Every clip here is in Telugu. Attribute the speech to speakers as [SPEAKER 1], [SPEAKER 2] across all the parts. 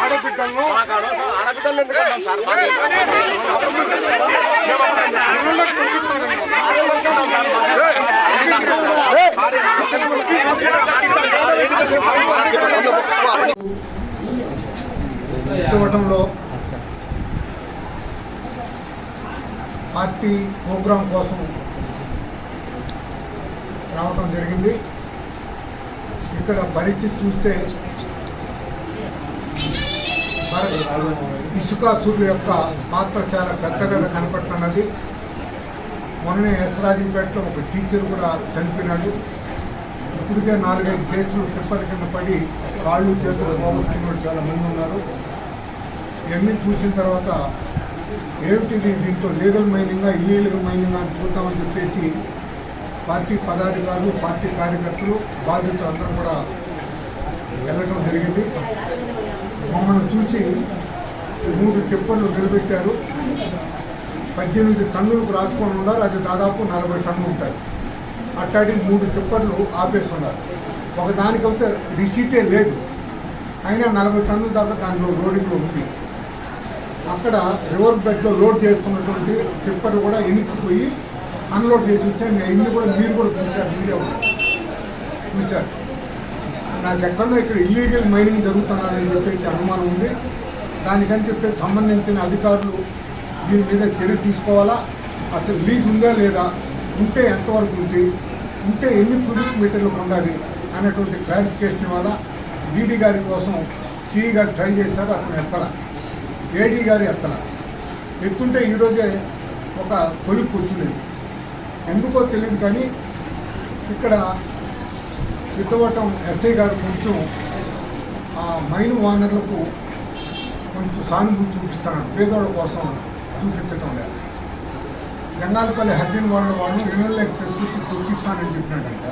[SPEAKER 1] ఆడబిడ్డలను ఆడబిడ్డలు ఎందుకంటాం
[SPEAKER 2] ఇవ్వటంలో పార్టీ ప్రోగ్రాం కోసం రావడం జరిగింది. ఇక్కడ పరిస్థితి చూస్తే మరి ఇసుకాసురుల యొక్క పాత్ర చాలా పెద్దగా కనపడుతున్నది. మొన్నే ఎస్ రాజంపేటలో ఒక టీచర్ కూడా చనిపోయినాడు. ఇప్పటికే నాలుగైదు కేసులు తిప్పల కింద పడి కాళ్ళు చేతులు పోగొట్టుకున్న చాలా మంది ఉన్నారు. ఇవన్నీ చూసిన తర్వాత ఏమిటిది దీంతో లీగల్ మైనింగా ఇల్లీగల్ మైనింగా అని చూద్దామని చెప్పేసి పార్టీ పదాధికారులు పార్టీ కార్యకర్తలు బాధితులు అందరూ కూడా వెళ్ళడం జరిగింది. మమ్మల్ని చూసి మూడు టిప్పర్లు నిలబెట్టారు. పద్దెనిమిది టన్నులకు రాచుకొని ఉన్నారు. అది దాదాపు నలభై టన్నులు ఉంటాయి. అట్టాడి మూడు టిప్పర్లు ఆపేస్తున్నారు. ఒకదానికైతే రిసీటే లేదు. అయినా నలభై టన్నుల దాకా దానిలో లోడింగ్లో ఉంది. అక్కడ రివర్ బెడ్లో లోడ్ చేస్తున్నటువంటి టిప్పర్లు కూడా ఎనికిపోయి అన్లోడ్ చేసి వచ్చాయి. నేను ఇల్లు కూడా మీరు కూడా చూశారు మీడియా చూశారు. నాకు ఎక్కడో ఇక్కడ ఇల్లీగల్ మైనింగ్ జరుగుతున్నదని చెప్పేసి అనుమానం ఉంది. దానికని చెప్పేసి సంబంధించిన అధికారులు దీని మీద చర్య తీసుకోవాలా? అసలు లీజ్ ఉందా లేదా? ఉంటే ఎంతవరకు ఉంది ఉంటే ఎన్ని క్యూబిక్ మీటర్లు ఉండాలి అనేటువంటి క్లారిఫికేషన్ వల్ల డీడీ గారి కోసం సిఈ గారు ట్రై చేశారు అతను ఎత్తల. ఏడీ గారు ఎత్తల. ఎత్తుంటే ఈరోజే ఒక కొలు కూర్చునేది ఎందుకో తెలియదు కానీ ఇక్కడ సిద్ధవటం ఎస్ఐ గారు కొంచెం ఆ మైన్ ఓనర్లకు కొంచెం సానుభూతి చూపిస్తాను పేదోళ్ళ కోసం చూపించటం లేదు. జంగాలపల్లి హద్దిన వాళ్ళ వాళ్ళు ఇళ్ళకి తీసుకొచ్చి చూపిస్తానని చెప్పినాడంట.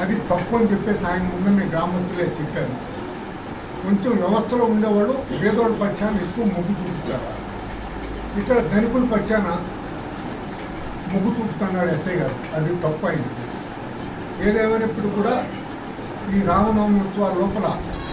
[SPEAKER 2] అది తప్పు అని చెప్పేసి ఆయన ముందనే గ్రామస్తులే చెప్పారు. కొంచెం వ్యవస్థలో ఉండేవాళ్ళు పేదోళ్ళ పక్షాన్ని ఎక్కువ మొగ్గు చూపించారు ఇక్కడ ధనికుల పక్షాన మొగ్గు చూపుతున్నాడు ఎస్ఐ గారు. అది తప్పు అయింది. ఏదేమైనప్పుడు కూడా ఈ రామనవమి ఉత్సవాల లోపల